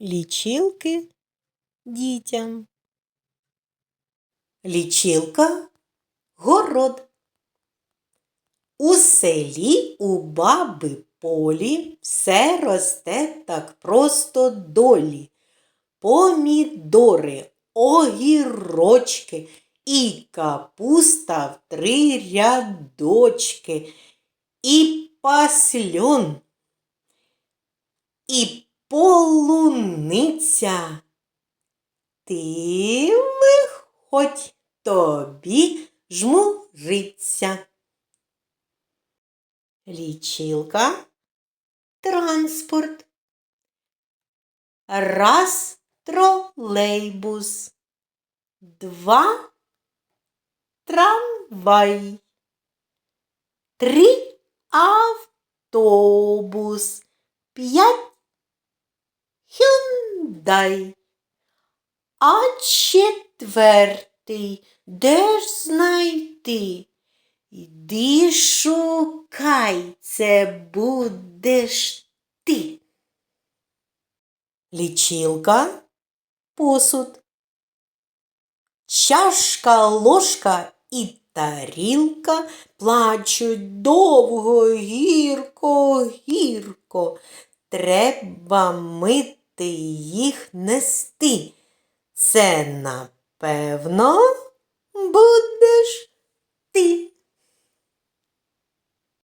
лічилки дітям. Лічилка город. У селі у баби полі все росте так просто долі. Помідори, огірочки і капуста в три рядочки, і пасльон, і полуниця. Ти виходь, тобі жмуриться. Лічилка транспорт. Раз тролейбус. Два трамвай. Три автобус. П'ять хюндай. А четвертий де ж знайти? Іди шукай, це будеш ти. Лічилка, посуд. Чашка, ложка і тарілка плачуть довго, гірко, гірко. Треба мити їх нести. Це, напевно, будеш ти.